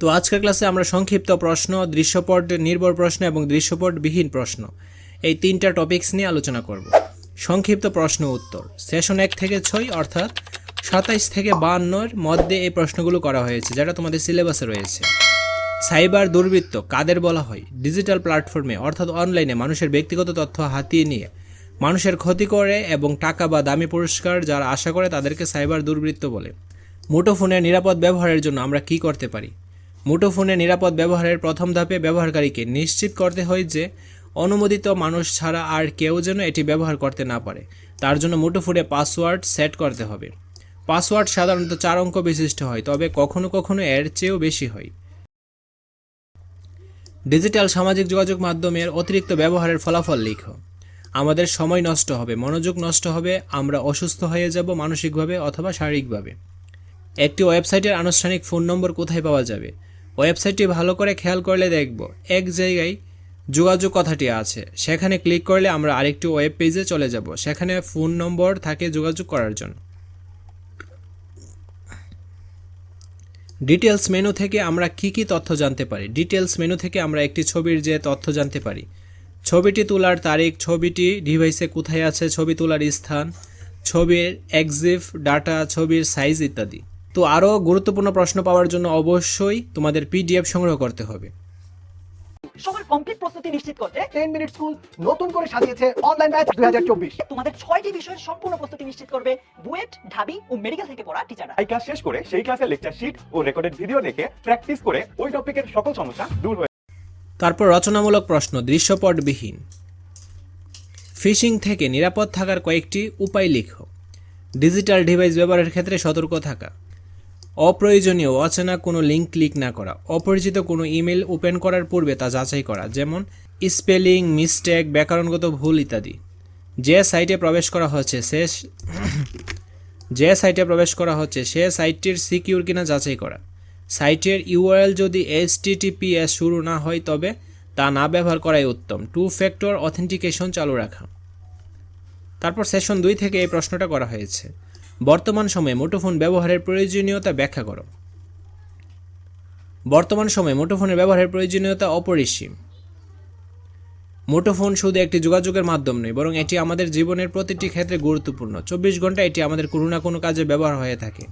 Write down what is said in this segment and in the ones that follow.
তো আজকের ক্লাসে আমরা সংক্ষিপ্ত প্রশ্ন, দৃশ্যপট, নির্ভর প্রশ্ন এবং দৃশ্যপটবিহীন প্রশ্ন এই তিনটা টপিকস নিয়ে আলোচনা করব। সংক্ষিপ্ত প্রশ্ন উত্তর। সেশন এক থেকে ছয় অর্থাৎ সাতাইশ থেকে বাহান্নর মধ্যে এই প্রশ্নগুলো করা হয়েছে, যেটা তোমাদের সিলেবাসে রয়েছে। সাইবার দুর্বৃত্ত কাদের বলা হয়? ডিজিটাল প্ল্যাটফর্মে অর্থাৎ অনলাইনে মানুষের ব্যক্তিগত তথ্য হাতিয়ে নিয়ে। মানুষের ক্ষতি করে এবং টাকা বা দামি পুরস্কার যারা আশা করে তাদেরকে সাইবার দুর্বৃত্ত বলে। মুঠোফোনের নিরাপদ ব্যবহারের জন্য আমরা কি করতে পারি? মুঠোফোনে নিরাপদ ব্যবহারের প্রথম ধাপে ব্যবহারকারীকে নিশ্চিত করতে হয় যে অনুমোদিত মানুষ ছাড়া আর কেউ যেন এটি ব্যবহার করতে না পারে। তার জন্য মুঠোফোনে পাসওয়ার্ড সেট করতে হবে। পাসওয়ার্ড সাধারণত চার অঙ্ক বিশিষ্ট হয়, তবে কখনো কখনো এর চেয়েও বেশি হয়। ডিজিটাল সামাজিক যোগাযোগ মাধ্যমের অতিরিক্ত ব্যবহারের ফলাফল লিখো। আমাদের সময় নষ্ট হবে, মনোযোগ নষ্ট হবে, আমরা অসুস্থ হয়ে যাব মানসিকভাবে অথবা শারীরিকভাবে। একটি ওয়েবসাইটের আনুষ্ঠানিক ফোন নম্বর কোথায় পাওয়া যাবে? ওয়েবসাইটটি ভালো করে খেয়াল করলে দেখব। এক জায়গায় যোগাযোগ কথাটি আছে। সেখানে ক্লিক করলে আমরা আরেকটি ওয়েব পেজে চলে যাব। সেখানে ফোন নম্বর থাকে যোগাযোগ করার জন্য। ডিটেলস মেনু থেকে আমরা কি কি তথ্য জানতে পারি? ডিটেলস মেনু থেকে আমরা একটি ছবির যে তথ্য জানতে পারি। ছবিটি তোলার তারিখ, ছবিটি ডিভাইসে কোথায় আছে, ছবি তোলার স্থান, ছবির এক্সিফ ডাটা, ছবির সাইজ ইত্যাদি। তো আরও গুরুত্বপূর্ণ প্রশ্ন পাওয়ার জন্য অবশ্যই তোমাদের পিডিএফ সংগ্রহ করতে হবে। সবার কমপ্লিট প্রস্তুতি নিশ্চিত করতে টেন মিনিট স্কুল নতুন করে সাজিয়েছে অনলাইন ব্যাচ দুই হাজার চব্বিশ। তোমাদের ছয়টি বিষয়ের সম্পূর্ণ প্রস্তুতি নিশ্চিত করবে বুয়েট ঢাবি ও মেডিকেল থেকে পড়া টিচাররা এই ক্লাস শেষ করে সেই ক্লাসের লেকচার শিট ও রেকর্ডেড ভিডিও দেখে প্র্যাকটিস করে ওই টপিকের সকল সমস্যা দূর হয়ে তারপর রচনামূলক প্রশ্ন দৃশ্যপটবিহীন। ফিশিং থেকে নিরাপদ থাকার কয়েকটি উপায় লিখো। ডিজিটাল ডিভাইস ব্যবহারের ক্ষেত্রে সতর্ক থাকা। অপ্রয়োজনীয়, অচেনা কোনো লিঙ্ক ক্লিক না করা। অপরিচিত কোনো ইমেল ওপেন করার পূর্বে তা যাচাই করা, যেমন স্পেলিং মিস্টেক ব্যাকরণগত ভুল ইত্যাদি। যে সাইটে প্রবেশ করা হচ্ছে, সে যে সাইটে প্রবেশ করা হচ্ছে, সে সাইটটির সিকিউর কিনা যাচাই করা। সাইটের ইউআরএল যদি এইচটিটিপিএস শুরু না হয়, তবে তা না ব্যবহার করাই উত্তম। টু ফ্যাক্টর অথেন্টিকেশন চালু রাখা। তারপর সেশন দুই থেকে এই প্রশ্নটা করা হয়েছে। বর্তমান সময়ে মুঠোফোন ব্যবহারের প্রয়োজনীয়তা ব্যাখ্যা করো। বর্তমান সময়ে মুঠোফোনের ব্যবহারের প্রয়োজনীয়তা অপরিসীম। মুঠোফোন শুধু একটি যোগাযোগের মাধ্যম নয়, বরং এটি আমাদের জীবনের প্রতিটি ক্ষেত্রে গুরুত্বপূর্ণ। চব্বিশ ঘণ্টা এটি আমাদের কোনো না কোনো কাজে ব্যবহার হয়ে থাকে।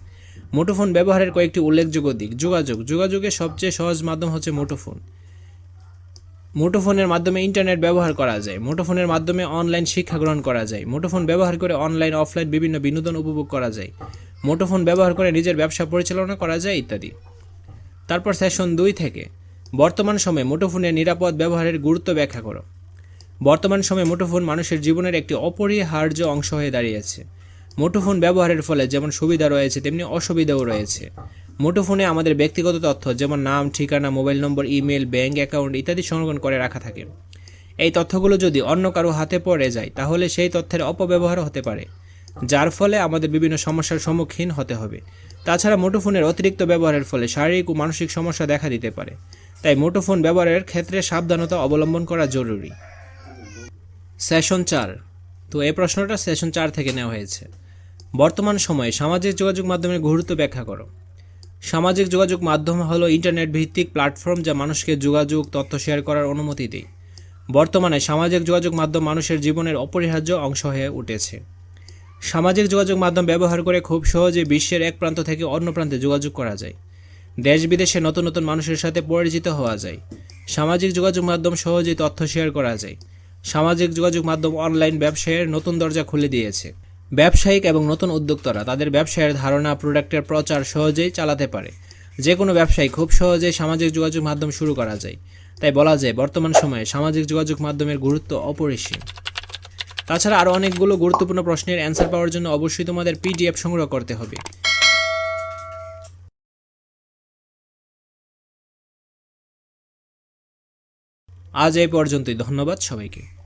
মুঠোফোন ব্যবহারের কয়েকটি উল্লেখযোগ্য দিক। যোগাযোগ। যোগাযোগের সবচেয়ে সহজ মাধ্যম হচ্ছে মুঠোফোন। মুঠোফোনের মাধ্যমে ইন্টারনেট ব্যবহার করা যায়, মুঠোফোনের মাধ্যমে অনলাইন শিক্ষা গ্রহণ করা যায়, মুঠোফোন ব্যবহার করে অনলাইন, অফলাইন বিভিন্ন বিনোদন উপভোগ করা যায়, মুঠোফোন ব্যবহার করে নিজের ব্যবসা পরিচালনা করা যায় ইত্যাদি। তারপর সেশন দুই থেকে, বর্তমান সময়ে মুঠোফোনের নিরাপদ ব্যবহারের গুরুত্ব ব্যাখ্যা করো। বর্তমান সময়ে মুঠোফোন মানুষের জীবনের একটি অপরিহার্য অংশ হয়ে দাঁড়িয়েছে। মুঠোফোন ব্যবহারের ফলে যেমন সুবিধা রয়েছে, তেমনি অসুবিধাও রয়েছে। মুঠোফোনে আমাদের ব্যক্তিগত তথ্য, যেমন নাম, ঠিকানা, mobile number, email bank account ইত্যাদি সংরক্ষণ করে রাখা থাকে। এই তথ্যগুলো যদি অন্য কারও হাতে পড়ে যায়, তাহলে সেই তথ্যের অপব্যবহার হতে পারে, যার ফলে আমাদের বিভিন্ন সমস্যার সম্মুখীন হতে হবে। তাছাড়া মুঠোফোনের অতিরিক্ত ব্যবহারের ফলে শারীরিক ও মানসিক সমস্যা দেখা দিতে পারে, তাই মুঠোফোন ব্যবহারের ক্ষেত্রে সাবধানতা অবলম্বন করা জরুরি। সেশন চার। তো এই প্রশ্নটা সেশন চার থেকে নেওয়া হয়েছে। বর্তমান সময়ে সামাজিক যোগাযোগ মাধ্যমের গুরুত্ব ব্যাখ্যা করো। সামাজিক যোগাযোগ মাধ্যম হলো ইন্টারনেট ভিত্তিক প্ল্যাটফর্ম যা মানুষকে যোগাযোগ, তথ্য শেয়ার করার অনুমতি দেয়। বর্তমানে সামাজিক যোগাযোগ মাধ্যম মানুষের জীবনের অপরিহার্য অংশ হয়ে উঠেছে। সামাজিক যোগাযোগ মাধ্যম ব্যবহার করে খুব সহজে বিশ্বের এক প্রান্ত থেকে অন্য প্রান্তে যোগাযোগ করা যায়। দেশ বিদেশে নতুন নতুন মানুষের সাথে পরিচিত হওয়া যায়। সামাজিক যোগাযোগ মাধ্যম সহজেই তথ্য শেয়ার করা যায়। সামাজিক যোগাযোগ মাধ্যম অনলাইন ব্যবসায়ের নতুন দরজা খুলে দিয়েছে। ব্যবসায়িক এবং নতুন উদ্যোক্তারা তাদের ব্যবসায়ের ধারণা, প্রোডাক্টের প্রচার সহজেই চালাতে পারে। যে কোনো ব্যবসায়ী খুব সহজেই সামাজিক যোগাযোগ মাধ্যম শুরু করা যায়। তাই বলা যায়, বর্তমান সময়ে সামাজিক যোগাযোগ মাধ্যমের গুরুত্ব অপরিসীম। তাছাড়া আরও অনেকগুলো গুরুত্বপূর্ণ প্রশ্নের অ্যান্সার পাওয়ার জন্য অবশ্যই তোমাদের পিডিএফ সংগ্রহ করতে হবে। আজ এই পর্যন্তই। ধন্যবাদ সবাইকে।